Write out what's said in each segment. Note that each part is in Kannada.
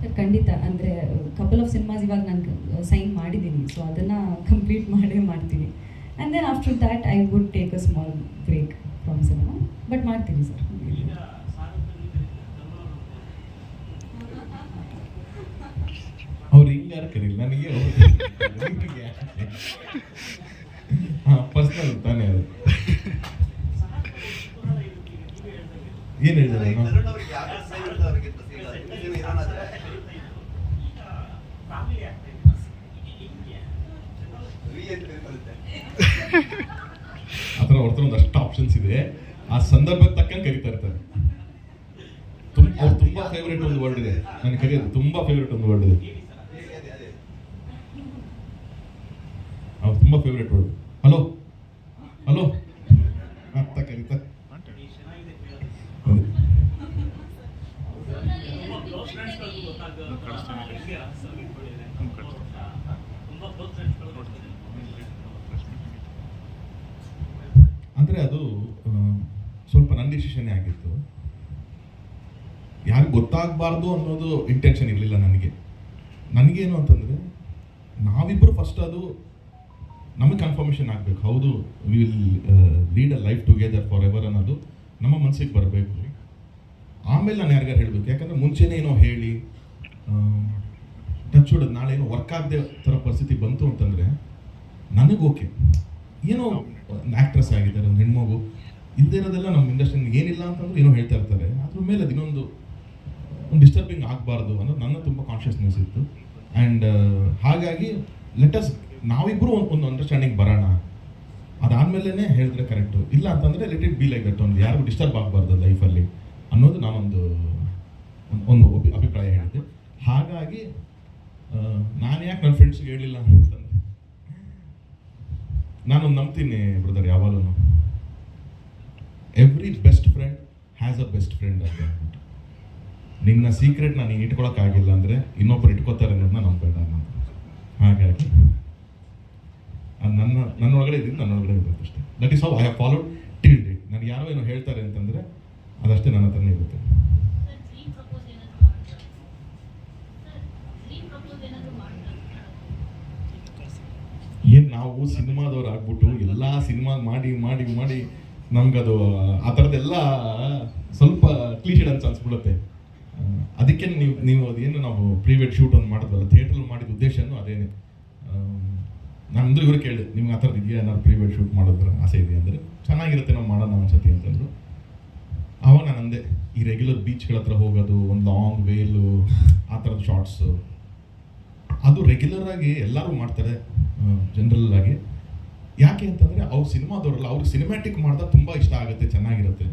ಸರ್ ಖಂಡಿತ ಅಂದರೆ ಕಪಲ್ ಆಫ್ ಸಿನಿಮಾಸ್ ಇವಾಗ ನಾನು ಸೈನ್ ಮಾಡಿದ್ದೀನಿ. ಸೊ ಅದನ್ನು ಕಂಪ್ಲೀಟ್ ಮಾಡೇ ಮಾಡ್ತೀನಿ. And then after that I would take a small break from cinema but ಮಾಡ್ತೀನಿ ಸರ್ ಅವ್ರು ಕರೀಲಿ ನನಗೆ ಹಾಂ ಪರ್ಸನಲ್ ತಾನೇ ಅದು. ಏನು ಹೇಳಿದಾರೆ ನಾನು ಕನ್ನಡವ್ರಿಗೆ ಯಾರು ಅವ್ರಿಗಿಂತ ಸಿಗಲ್ಲ. ನೀವು ಇರೋಣಾದ್ರೆ ರೀ ಅಂತ ಇರುತ್ತೆ. ಆ ಒಂದು ಅಷ್ಟು ಆಪ್ಷನ್ಸ್ ಇದೆ. ಆ ಸಂದರ್ಭಕ್ಕೆ ತಕ್ಕಂಗೆ ಕರಿತಾ ಇರ್ತಾರೆ. ತುಂಬ ಅವ್ರು ತುಂಬಾ ಫೇವ್ರೇಟ್ ಒಂದು ವರ್ಡ್ ಇದೆ. ನನಗೆ ಕರೆಯೋದು ತುಂಬಾ ಫೇವ್ರೇಟ್ ಒಂದು ವರ್ಡ್ ಇದೆ. ಅವ್ರು ತುಂಬಾ ಫೇವ್ರೇಟ್ ವರ್ಡ್ ಹಲೋ ಹಲೋ ಅಂತ ಕರೀತಾರೆ ಅದೇ. ಅಂದ್ರೆ ಅದು ಸ್ವಲ್ಪ ನನ್ನ ಡಿಸಿಷನ್ನೇ ಆಗಿತ್ತು. ಯಾರು ಗೊತ್ತಾಗಬಾರ್ದು ಅನ್ನೋದು ಇಂಟೆನ್ಷನ್ ಇರಲಿಲ್ಲ ನನಗೆ. ನನಗೇನು ಅಂತಂದರೆ ನಾವಿಬ್ಬರು ಫಸ್ಟ್ ಅದು ನಮಗೆ ಕನ್ಫರ್ಮೇಷನ್ ಆಗಬೇಕು. ಹೌದು we will lead a life together forever ಅನ್ನೋದು ನಮ್ಮ ಮನಸ್ಸಿಗೆ ಬರಬೇಕು. ಆಮೇಲೆ ನಾನು ಯಾರಿಗಾರು ಹೇಳಬೇಕು, ಯಾಕಂದರೆ ಮುಂಚೆನೇ ಏನೋ ಹೇಳಿ ಟಚ್ ಹೊಡೆದು ನಾಳೆ ಏನೋ ವರ್ಕ್ ಆಗದೆ ಥರ ಪರಿಸ್ಥಿತಿ ಬಂತು ಅಂತಂದರೆ, ನನಗೆ ಓಕೆ ಏನೋ ಆಕ್ಟ್ರೆಸ್ ಆಗಿದ್ದಾರೆ, ಒಂದು ಹೆಣ್ಮಗು. ಇಲ್ಲದೆ ಇರೋದೆಲ್ಲ ನಮ್ಮ ಇಂಡಸ್ಟ್ರಿ ಏನಿಲ್ಲ ಅಂತಂದ್ರೆ ಏನೋ ಹೇಳ್ತಾ ಇರ್ತಾರೆ. ಅದ್ರ ಮೇಲೆ ಅದು ಇನ್ನೊಂದು, ಒಂದು ಡಿಸ್ಟರ್ಬಿಂಗ್ ಆಗಬಾರ್ದು ಅನ್ನೋದು ನನ್ನ ತುಂಬ ಕಾನ್ಷಿಯಸ್ನೆಸ್ ಇತ್ತು. ಆ್ಯಂಡ್ ಹಾಗಾಗಿ ಲೆಟಸ್ ನಾವಿಬ್ಬರು ಒಂದು ಒಂದು ಅಂಡರ್ಸ್ಟ್ಯಾಂಡಿಂಗ್ ಬರೋಣ. ಅದಾದಮೇಲೆ ಹೇಳಿದ್ರೆ ಕರೆಕ್ಟು ಇಲ್ಲ ಅಂತಂದರೆ let it be like that ಒಂದು, ಯಾರಿಗೂ ಡಿಸ್ಟರ್ಬ್ ಆಗಬಾರ್ದು ಲೈಫಲ್ಲಿ ಅನ್ನೋದು ನಾನೊಂದು, ಒಂದು ಅಭಿಪ್ರಾಯ ಹೇಳಿದೆ ಹಾಗಾಗಿ ನಾನು ಯಾಕೆ ನನ್ನ ಫ್ರೆಂಡ್ಸ್ಗೆ ಹೇಳಿಲ್ಲ ಅಂತಂದರೆ ನಾನು ನಂಬ್ತೀನಿ ಬ್ರದರ್ ಯಾವಾಗಲೂ. Every best friend has a best friend ಅಂತ ಹೇಳ್ಬಿಟ್ಟು. ನಿನ್ನ ಸೀಕ್ರೆಟ್ ನಾನು ಇಟ್ಕೊಳಕ್ಕಾಗಿಲ್ಲ ಅಂದರೆ ಇನ್ನೊಬ್ರು ಇಟ್ಕೋತಾರೆ ಅನ್ನೋದನ್ನ ನಂಬೇಡ ನಾನು. ಹಾಗಾಗಿ ಅದು ನನ್ನ ನನ್ನ ಒಳಗಡೆ ಇದ್ದೀನಿ ನನ್ನ ಒಳಗಡೆ ಇರುತ್ತೆ ಅಷ್ಟೇ that is how I have followed till date ನನಗೆ ಯಾರೋ ಏನೋ ಹೇಳ್ತಾರೆ ಅಂತಂದರೆ ಅದಷ್ಟೇ ನನ್ನ ಹತ್ರನೇ ಇರುತ್ತೆ ಸರ್ ಡ್ರೀಮ್ ಪ್ರಪೋಸ್ ಏನಾದ್ರು ಮಾಡ್ತಾರೆ ಸರ್ ಡ್ರೀಮ್ ಪ್ರಪೋಸ್ ಏನಾದ್ರು ಮಾಡ್ತಾರೆ ಏನು ನಾವು ಸಿನಿಮಾದವ್ರು ಆಗ್ಬಿಟ್ಟು ಎಲ್ಲ ಸಿನಿಮಾ ಮಾಡಿ ಮಾಡಿ ಮಾಡಿ ನಮ್ಗದು, ಆ ಥರದ್ದೆಲ್ಲ ಸ್ವಲ್ಪ ಕ್ಲೀಶೆಡ್ ಅಂತ ಅನ್ಸ್ಬಿಡುತ್ತೆ. ಅದಕ್ಕೆ ನೀವು ನೀವು ಅದೇನು ನಾವು ಪ್ರೀವೇಟ್ ಶೂಟ್ ಒಂದು ಮಾಡಿದ್ವಲ್ಲ ಥಿಯೇಟ್ರಲ್ಲಿ ಮಾಡಿದ ಉದ್ದೇಶನೂ ಅದೇನೆ. ನಾನು ಅಂದ್ರೆ ಇವರು ಕೇಳಿದೆ, ನಿಮ್ಗೆ ಆ ಥರದ್ದು ಇದೆಯಾ? ಏನಾದ್ರು ಪ್ರೀವೇಟ್ ಶೂಟ್ ಮಾಡೋದ್ರ ಆಸೆ ಇದೆ ಅಂದರೆ, ಚೆನ್ನಾಗಿರುತ್ತೆ ನಾವು ಮಾಡೋಣ ಅನ್ಸತಿ ಅಂತಂದ್ರು ಅವಾಗ ನಾನು ಅಂದೆ, ಈ ರೆಗ್ಯುಲರ್ ಬೀಚ್ಗಳ ಹತ್ರ ಹೋಗೋದು, ಒಂದು ಲಾಂಗ್ ವೇಲು ಆ ಥರದ ಶಾರ್ಟ್ಸು ಅದು ರೆಗ್ಯುಲರ್ ಆಗಿ ಎಲ್ಲರೂ ಮಾಡ್ತಾರೆ. ಜನರಲ್ ಆಗಿ ಯಾಕೆ ಅಂತಂದರೆ ಅವ್ರು ಸಿನಿಮಾದವರಲ್ಲ, ಅವ್ರಿಗೆ ಸಿನಿಮ್ಯಾಟಿಕ್ ಮಾಡಿದಾಗ ತುಂಬ ಇಷ್ಟ ಆಗುತ್ತೆ, ಚೆನ್ನಾಗಿರುತ್ತೆ.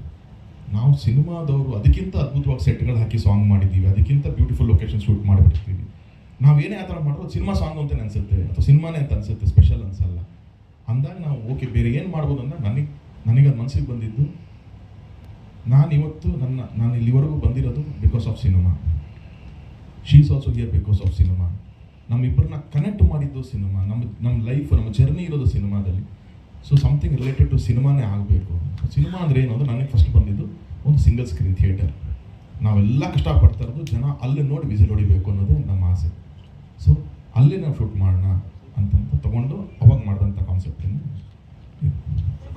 ನಾವು ಸಿನಿಮಾದವರು ಅದಕ್ಕಿಂತ ಅದ್ಭುತವಾಗಿ ಸೆಟ್ಗಳು ಹಾಕಿ ಸಾಂಗ್ ಮಾಡಿದ್ದೀವಿ, ಅದಕ್ಕಿಂತ ಬ್ಯೂಟಿಫುಲ್ ಲೊಕೇಶನ್ ಶೂಟ್ ಮಾಡಿಬಿಡ್ತೀವಿ. ನಾವು ಏನೇ ಆ ಥರ ಮಾಡಿದ್ರು ಸಿನಿಮಾ ಸಾಂಗ್ ಅಂತ ಅನಿಸುತ್ತೆ, ಅಥವಾ ಸಿನಿಮಾನೇ ಅಂತ ಅನಿಸುತ್ತೆ ಸ್ಪೆಷಲ್ ಅನಿಸಲ್ಲ. ಅಂದಾಗ ನಾವು, ಓಕೆ, ಬೇರೆ ಏನು ಮಾಡ್ಬೋದು ಅಂದ್ರೆ ನನಗೆ ನನಗೆ ಅದು ಮನಸ್ಸಿಗೆ ಬಂದಿದ್ದು, ನಾನು ಇವತ್ತು ನನ್ನ, ನಾನು ಇಲ್ಲಿವರೆಗೂ ಬಂದಿರೋದು because of cinema she's also here because of cinema ನಮ್ಮಿಬ್ಬರನ್ನ connect ಮಾಡಿದ್ದು ಸಿನಿಮಾ ನಮ್ಮ ನಮ್ಮ ಲೈಫ್ ನಮ್ಮ ಜರ್ನಿ ಇರೋದು ಸಿನಿಮಾದಲ್ಲಿ. ಸೊ ಸಮಥಿಂಗ್ ರಿಲೇಟೆಡ್ ಟು ಸಿನಿಮಾನೇ ಆಗಬೇಕು. ಸಿನಿಮಾ ಅಂದರೆ ಏನು ಅಂದ್ರೆ ನನಗೆ ಫಸ್ಟ್ ಬಂದಿದ್ದು ಒಂದು ಸಿಂಗಲ್ ಸ್ಕ್ರೀನ್ ಥಿಯೇಟರ್ ನಾವೆಲ್ಲ ಕಷ್ಟಪಡ್ತಾ ಇರೋದು ಜನ ಅಲ್ಲೇ ನೋಡಿ ವಿಸಿಲ್ ಹೊಡಿಬೇಕು ಅನ್ನೋದೇ ನಮ್ಮ ಆಸೆ. ಸೊ ಅಲ್ಲೇ ನಾವು ಶೂಟ್ ಮಾಡೋಣ ಅಂತಂತ ತೊಗೊಂಡು ಅವಾಗ ಮಾಡಿದಂಥ ಕಾನ್ಸೆಪ್ಟ್